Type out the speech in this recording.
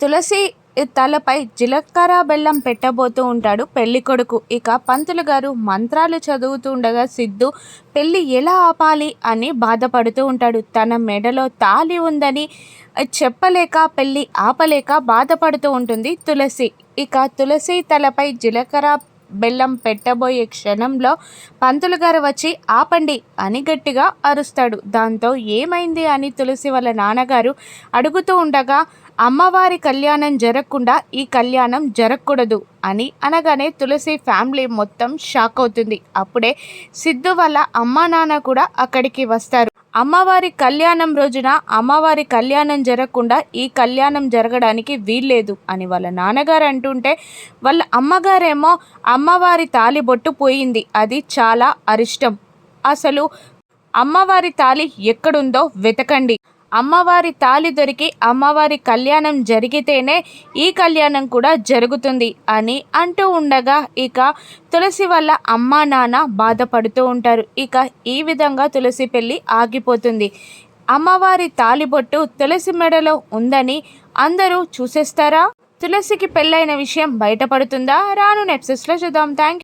తులసి తలపై జీలకర్ర బెల్లం పెట్టబోతూ ఉంటాడు పెళ్ళి కొడుకు. ఇక పంతులు గారు మంత్రాలు చదువుతూ ఉండగా సిద్ధు పెళ్ళి ఎలా ఆపాలి? అని బాధపడుతూ ఉంటాడు. తన మెడలో తాలి ఉందని చెప్పలేక పెళ్ళి ఆపలేక బాధపడుతూ ఉంటుంది తులసి. ఇక తులసి తలపై జీలకర్ర బెల్లం పెట్టబోయే క్షణంలో పంతులు గారు వచ్చి ఆపండి అని గట్టిగా అరుస్తాడు. దాంతో ఏమైంది అని తులసి వాళ్ళ నాన్నగారు అడుగుతూ ఉండగా అమ్మవారి కళ్యాణం జరగకుండా ఈ కళ్యాణం జరగకూడదు అని అనగానే తులసి ఫ్యామిలీ మొత్తం షాక్ అవుతుంది. అప్పుడే సిద్ధు వాళ్ళ అమ్మా నాన్న కూడా అక్కడికి వస్తారు. అమ్మవారి కళ్యాణం రోజున అమ్మవారి కళ్యాణం జరగకుండా ఈ కళ్యాణం జరగడానికి వీల్లేదు అని వాళ్ళ నాన్నగారు అంటుంటే వాళ్ళ అమ్మగారేమో అమ్మవారి తాలి బొట్టు పోయింది. అది చాలా అరిష్టం. అసలు అమ్మవారి తాలి ఎక్కడుందో వెతకండి. అమ్మవారి తాలి దొరికి అమ్మవారి కళ్యాణం జరిగితేనే ఈ కళ్యాణం కూడా జరుగుతుంది అని అంటూ ఉండగా ఇక తులసి వల్ల అమ్మా నాన్న బాధపడుతూ ఉంటారు. ఇక ఈ విధంగా తులసి పెళ్ళి ఆగిపోతుంది. అమ్మవారి తాలిబొట్టు తులసి మెడలో ఉందని అందరూ చూసేస్తారా? తులసికి పెళ్ళైన విషయం బయటపడుతుందా? రాను నెప్సెస్లో చూద్దాం. థ్యాంక్